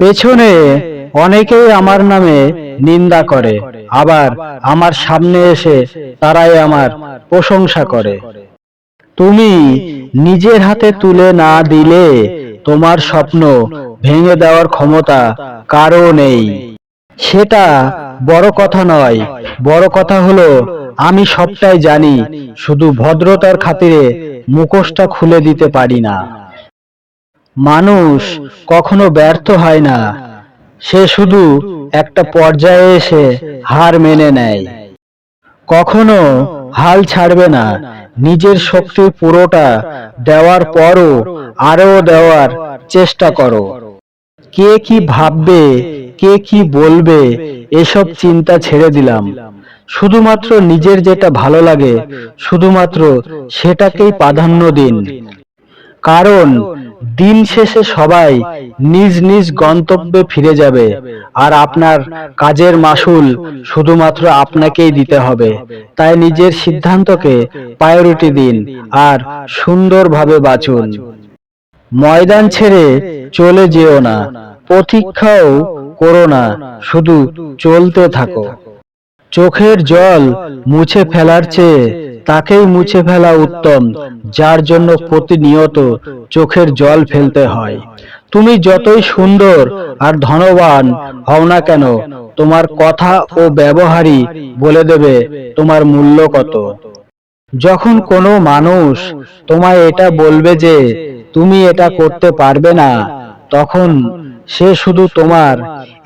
পেছনে অনেকেই আমার নামে নিন্দা করে, আবার আমার সামনে এসে তারাই আমার প্রশংসা করে। তুমি নিজের হাতে তুলে না দিলে তোমার স্বপ্ন ভেঙে দেওয়ার ক্ষমতা কারও নেই। সেটা বড় কথা নয়, বড় কথা হলো আমি সবটাই জানি, শুধু ভদ্রতার খাতিরে মুখোশটা খুলে দিতে পারি না। মানুষ কখনো ব্যর্থ হয় না। সে শুধু একটা পর্যায়ে এসে হার মেনে নেয়। কখনো হাল ছাড়বে না। নিজের শক্তির পুরোটা দেওয়ার পরও আরও দেওয়ার চেষ্টা করো। কে কি ভাববে, কে কি বলবে, এসব চিন্তা ছেড়ে দিলাম। শুধুমাত্র নিজের যেটা ভালো লাগে, শুধুমাত্র সেটাকেই প্রাধান্য দিন। কারণ দিন শেষে সবাই নিজ নিজ গন্তব্যে ফিরে যাবে। আর আপনার কাজের মাসুল শুধুমাত্র আপনাকেই দিতে হবে। তাই নিজের সিদ্ধান্তকে প্রায়োরিটি দিন আর সুন্দরভাবে বাঁচুন। ময়দান ছেড়ে চলে যেও না, প্রতীক্ষাও করো না, শুধু চলতে থাকো। চোখের জল মুছে ফেলার চেয়ে তাকেই মুছে ফেলা উত্তম, যার জন্য প্রতিনিয়ত চোখের জল ফেলতে হয়। তুমি যতই সুন্দর আর ধনবান হও না কেন, তোমার কথা ও ব্যবহারই বলে দেবে তোমার মূল্য কত। যখন কোনো মানুষ তোমায় এটা বলবে যে, তুমি এটা করতে পারবে না, তখন সে শুধু তোমার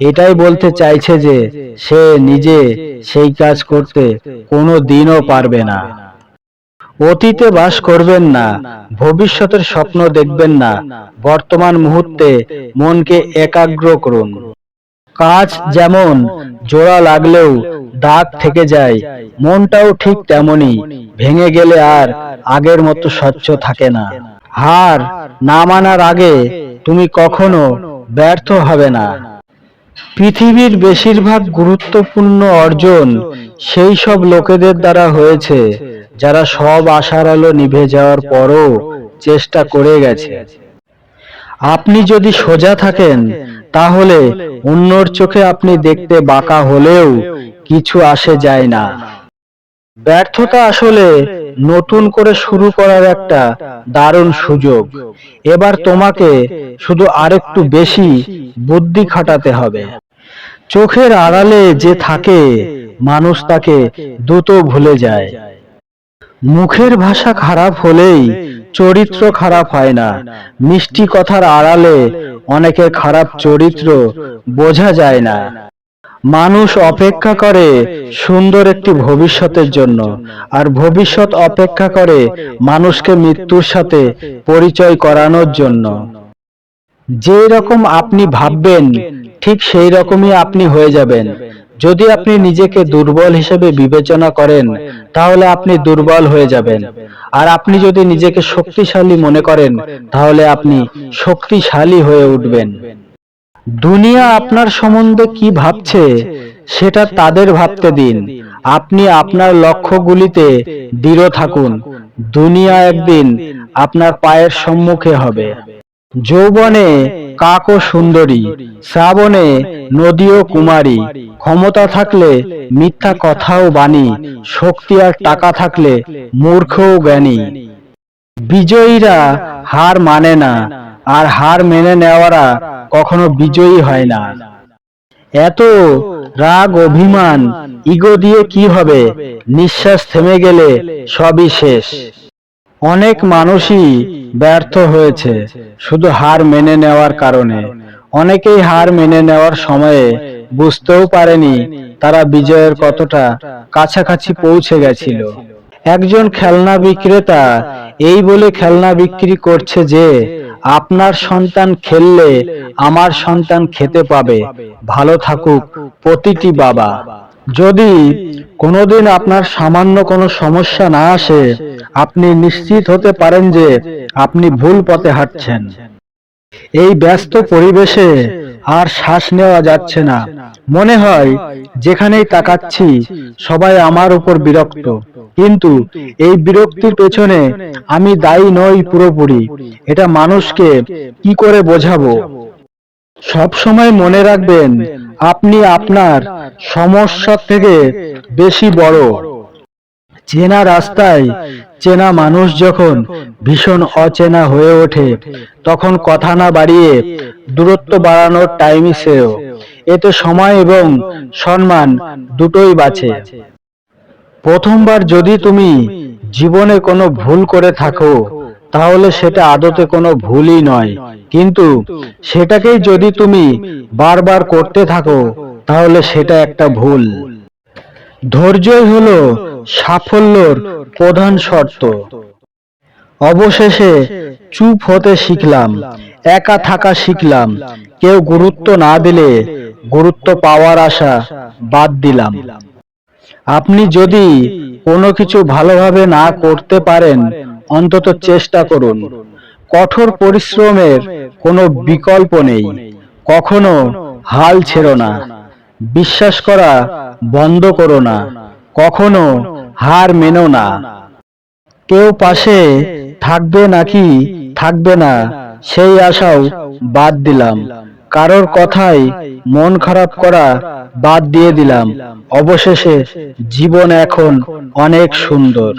এটাই বলতে চাইছে যে, সে নিজে সেই কাজ করতে কোনো দিনও পারবে না। অতীতে বাস করবেন না, ভবিষ্যতের স্বপ্ন দেখবেন না, বর্তমান মুহূর্তে মনকে একাগ্র করুন। কাজ যেমন জোড়া লাগলেও দাগ থেকে যায়, মনটাও ঠিক তেমনই ভেঙে গেলে আর আগের মতো স্বচ্ছ থাকে না। হার না মানার আগে তুমি কখনো ব্যর্থ হবে না। পৃথিবীর বেশিরভাগ গুরুত্বপূর্ণ অর্জন সেই সব লোকেদের দ্বারা হয়েছে। যারা সব আশার আলো নিভে যাওয়ার পরও চেষ্টা করে গেছে। আপনি যদি সোজা থাকেন, তাহলে অন্যর চোখে আপনি দেখতে বাঁকা হলেও কিছু আসে যায় না। ব্যর্থতা আসলে নতুন করে শুরু করার একটা দারুণ সুযোগ। এবার তোমাকে শুধু আরেকটু বেশি বুদ্ধি খাটাতে হবে। চোখের আড়ালে যে থাকে, মানুষ তাকে দ্রুত ভুলে যায়। মুখের ভাষা খারাপ হলেই চরিত্র খারাপ হয় না। মিষ্টি কথার আড়ালে অনেকের খারাপ চরিত্র বোঝা যায় না। মানুষ অপেক্ষা করে সুন্দর একটি ভবিষ্যতের জন্য আর ভবিষ্যৎ অপেক্ষা করে মানুষকে মৃত্যুর সাথে পরিচয় করানোর জন্য। যেই রকম আপনি ভাববেন, ঠিক সেই রকমই আপনি হয়ে যাবেন। যদি আপনি নিজেকে দুর্বল হিসেবে বিবেচনা করেন, তাহলে আপনি দুর্বল হয়ে যাবেন। আর আপনি যদি নিজেকে শক্তিশালী মনে করেন, তাহলে আপনি শক্তিশালী হয়ে উঠবেন। দুনিয়া আপনার সম্বন্ধে কি ভাবছে, সেটা তাদের ভাবতে দিন। আপনি আপনার লক্ষ্যগুলিতে দৃঢ় থাকুন। দুনিয়া একদিন আপনার পায়ের সম্মুখে হবে। যৌবনে কাক ও সুন্দরী। শ্রাবণে নদী ও কুমারী। ক্ষমতা থাকলে মিথ্যা কথাও বাণী। শক্তি আর টাকা থাকলে মূর্খ ও জ্ঞানী। বিজয়ীরা হার মানে না আর হার মেনে নেওয়ারা কখনো বিজয়ী হয় না। এত রাগ অভিমান ইগো দিয়ে কি হবে? নিঃশ্বাস থেমে গেলে সবই শেষ। অনেক মানুষই ব্যর্থ হয়েছে শুধু হার মেনে নেওয়ার কারণে। অনেকেই হার মেনে নেওয়ার সময়ে বুঝতেও পারেনি তারা বিজয়ের কতটা কাছাকাছি পৌঁছে গেছিল। একজন খেলনা বিক্রেতা এই বলে খেলনা বিক্রি করছে যে, আপনার সন্তান খেললে আমার সন্তান খেতে পাবে। ভালো থাকুক প্রতিটি বাবা। যদি কোনোদিন আপনার সামান্য কোনো সমস্যা না আসে আপনি নিশ্চিত হতে পারেন যে আপনি ভুল পথে হাঁটছেন। এই ব্যস্ত পরিবেশে আর শ্বাস নেওয়া যাচ্ছে না। মনে হয়, যেখানেই তাকাচ্ছি, সবাই আমার উপর বিরক্ত। কিন্তু এই বিরক্তির পেছনে আমি দায়ী নই পুরোপুরি। এটা মানুষকে কি করে বোঝাবো? সব সময় মনে রাখবেন, আপনি আপনার সমস্যা থেকে বেশি বড়। চেনা রাস্তায় চেনা মানুষ যখন ভীষণ অচেনা হয়ে ওঠে, তখন কথা না বাড়িয়ে দূরত্ব বাড়ানোর টাইমই শ্রেয়। এতে সময় এবং সম্মান দুটোই বাঁচে। প্রথমবার যদি তুমি জীবনে কোনো ভুল করে থাকো, তাহলে সেটা আদতে কোনো ভুলই নয়। কিন্তু সেটাকেই যদি তুমি বারবার করতে থাকো, তাহলে সেটা একটা ভুল। ধৈর্যই হলো সাফল্যর প্রধান শর্ত। অবশেষে চুপ হতে শিখলাম, একা থাকা শিখলাম, কেউ গুরুত্ব না দিলে গুরুত্ব পাওয়ার আশা বাদ দিলাম। আপনি যদি কোনো কিছু ভালোভাবে না করতে পারেন, অন্তত চেষ্টা করুন। কঠোর পরিশ্রমের কোনো বিকল্প নেই, কখনো হাল ছেড়ো না, বিশ্বাস করা বন্ধ করো না কখনো হার মেনো না। কেউ পাশে থাকবে নাকি থাকবে না, সেই আশাও বাদ দিলাম। কারোর কথাই মন খারাপ করা বাদ দিয়ে দিলাম। অবশেষে জীবন এখন অনেক সুন্দর।